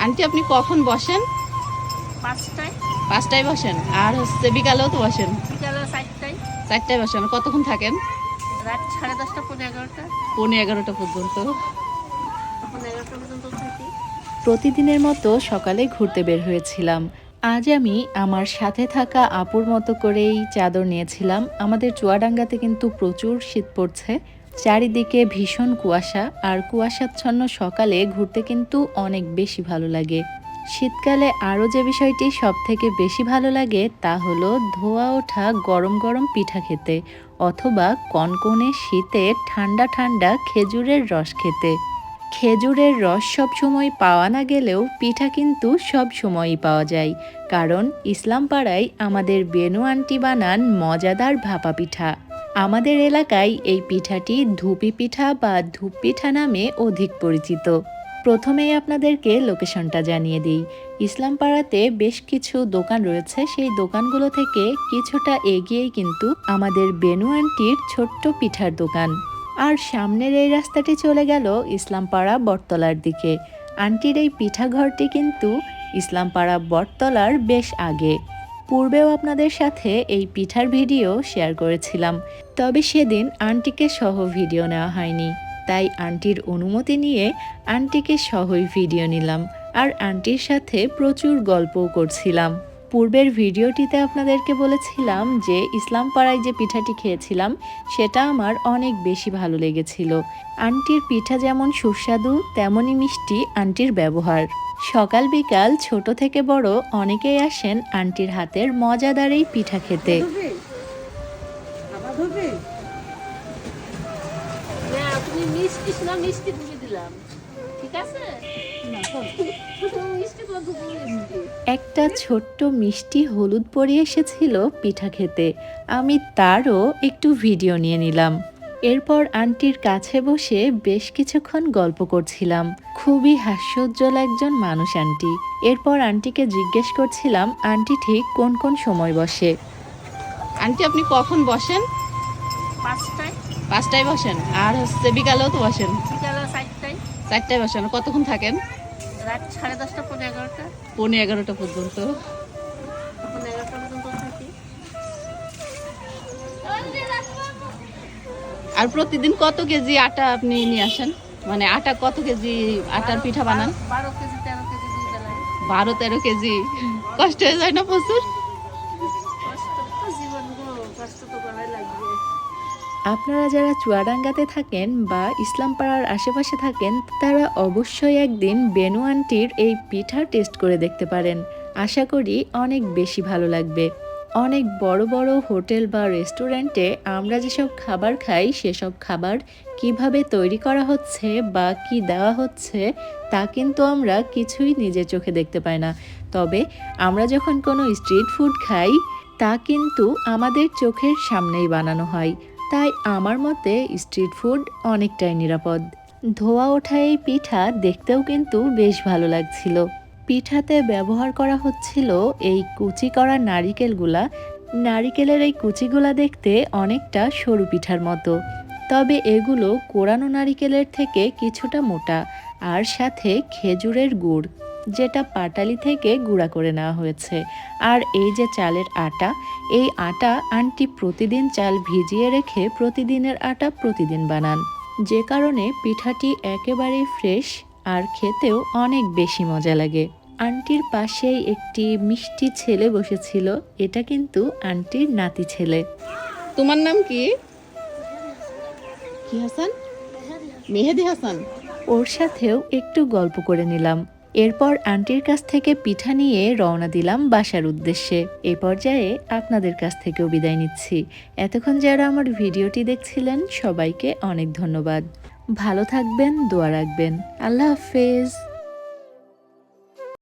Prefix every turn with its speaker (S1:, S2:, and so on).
S1: Aunty আপনি কখন বসেন?
S2: পাঁচটায়।
S1: পাঁচটায় বসেন। আর হচ্ছে বিকালেও তো বসেন।
S2: বিকালে চারটায়।
S1: চারটায় বসেন। কতক্ষণ থাকেন?
S2: রাত সাড়ে দশটা পনেরো এগারোটা।
S1: পৌনে এগারোটা পর্যন্ত।
S2: পনেরো এগারোটা পর্যন্ত থাকি
S3: প্রতিদিনের মতো সকালে ঘুরতে বের হয়েছিলাম। আজ আমি আমার সাথে থাকা আপুর মতো করেই চাদর নিয়েছিলাম। আমাদের চুয়াডাঙ্গাতে কিন্তু প্রচুর শীত পড়ছে। চারিদিকে ভীষণ কুয়াশা আর কুয়াশাচ্ছন্ন সকালে ঘুরতে কিন্তু অনেক বেশি ভালো লাগে। শীতকালে আরও যে বিষয়টি সব থেকে বেশি ভালো লাগে তা হলো ধোয়া ওঠা গরম গরম পিঠা খেতে অথবা কনকনে শীতে ঠান্ডা ঠান্ডা খেজুরের রস খেতে। খেজুরের রস সব সময় পাওয়া না গেলেও পিঠা কিন্তু সব সময়ই পাওয়া যায়। কারণ ইসলাম পাড়ায় আমাদের বেনু আন্টি বানান মজাদার ভাপা পিঠা। আমাদের এলাকায় এই পিঠাটি ধুপি পিঠা বা ধূপ পিঠা নামে অধিক পরিচিত। প্রথমেই আপনাদেরকে লোকেশনটা জানিয়ে দিই। ইসলাম পাড়াতে বেশ কিছু দোকান রয়েছে। সেই দোকানগুলো থেকে কিছুটা এগিয়েই কিন্তু আমাদের বেনু আন্টির ছোট্ট পিঠার দোকান। আর সামনের এই রাস্তাটি চলে গেল ইসলামপাড়া বটতলার দিকে। আন্টির এই পিঠাঘরটি কিন্তু ইসলামপাড়া বটতলার বেশ আগে। পূর্বেও আপনাদের সাথে এই পিঠার ভিডিও শেয়ার করেছিলাম, তবে সেদিন আন্টিকে সহ ভিডিও নেওয়া হয়নি। তাই আন্টির অনুমতি নিয়ে আন্টিকে সহই ভিডিও নিলাম, আর আন্টির সাথে প্রচুর গল্পও করছিলাম। পূর্বের ভিডিওটিতে আপনাদেরকে বলেছিলাম যে ইসলাম পাড়ায় যে পিঠাটি খেয়েছিলাম, সেটা আমার অনেক বেশি ভালো লেগেছিল। আন্টির পিঠা যেমন সুস্বাদু, তেমনই মিষ্টি আন্টির ব্যবহার। সকাল বিকাল ছোট থেকে বড় অনেকেই আসেন আন্টির হাতের মজাদার এই পিঠা খেতে।
S2: মিষ্টি মিষ্টি দিলাম।
S3: একটা ছোট্ট মিষ্টি হলুদ পরে এসেছিল পিঠা খেতে। আমি তারও একটু ভিডিও নিয়ে নিলাম। এরপর আন্টির কাছে বসে বেশ কিছুক্ষণ গল্প করছিলাম। খুবই হাস্যোজ্জ্বল একজন মানুষ আন্টি। এরপর আন্টিকে জিজ্ঞেস করছিলাম আন্টি ঠিক কোন কোন সময় বসে?
S1: আন্টি আপনি কখন বসেন?
S2: পাঁচটায়।
S1: পাঁচটায় বসেন। আর হচ্ছে বিকালেও তো বসেন।
S2: বিকালে চারটায়
S1: বসেন কতক্ষণ থাকেন?
S2: রাত সাড়ে দশটা পনেরো এগারোটা।
S1: পৌনে এগারোটা পর্যন্ত। আর প্রতিদিন কত কেজি আটা আপনি নিয়ে আসেন? মানে আটা কত কেজি আটার পিঠা বানান?
S2: বারো কেজি তেরো কেজি
S1: বারো তেরো কেজি? কষ্ট হয়ে যায় না প্রচুর?
S2: কষ্ট তো জীবন গো কষ্ট তো করাই লাগবে।
S3: আপনারা যারা চুয়াডাঙ্গাতে থাকেন বা ইসলামপাড়ার আশেপাশে থাকেন, তারা অবশ্যই একদিন বেনু আন্টির এই পিঠা টেস্ট করে দেখতে পারেন। আশা করি অনেক বেশি ভালো লাগবে। অনেক বড় বড় হোটেল বা রেস্টুরেন্টে আমরা যেসব খাবার খাই, সেসব খাবার কীভাবে তৈরি করা হচ্ছে বা কি দেওয়া হচ্ছে, তা কিন্তু আমরা কিছুই নিজের চোখে দেখতে পাই না। তবে আমরা যখন কোনো স্ট্রিট ফুড খাই, তা কিন্তু আমাদের চোখের সামনেই বানানো হয়। তাই আমার মতে স্ট্রিট ফুড অনেকটাই নিরাপদ। ধোয়া ওঠা এই পিঠা দেখতেও কিন্তু বেশ ভালো লাগছিল। পিঠাতে ব্যবহার করা হচ্ছিল এই কুচি করা নারিকেলগুলা। নারিকেলের এই কুচিগুলা দেখতে অনেকটা সরু পিঠার মতো। তবে এগুলো কোরানো নারিকেলের থেকে কিছুটা মোটা, আর সাথে খেজুরের গুড়। যেটা পাটালি থেকে গুঁড়া করে নেওয়া হয়েছে। আর এই যে চালের আটা এই আটা আন্টি প্রতিদিন চাল ভিজিয়ে রেখে প্রতিদিনের আটা প্রতিদিন বানান। যে কারণে পিঠাটি একেবারেই ফ্রেশ আর খেতেও অনেক বেশি মজা লাগে। আন্টির পাশেই একটি মিষ্টি ছেলে বসেছিল এটা কিন্তু আন্টির নাতি ছেলে।
S1: তোমার নাম কি? কি হাসান? মেহেদি হাসান।
S3: ওর সাথেও একটু গল্প করে নিলাম। এরপর আন্টির কাছ থেকে পিঠা নিয়ে রওনা দিলাম বাসার উদ্দেশ্যে। এ পর্যায়ে আপনাদের কাছ থেকেও বিদায় নিচ্ছি। এতক্ষণ যারা আমার ভিডিওটি দেখছিলেন, সবাইকে অনেক ধন্যবাদ। ভালো থাকবেন, দোয়া রাখবেন। আল্লাহ হাফেজ।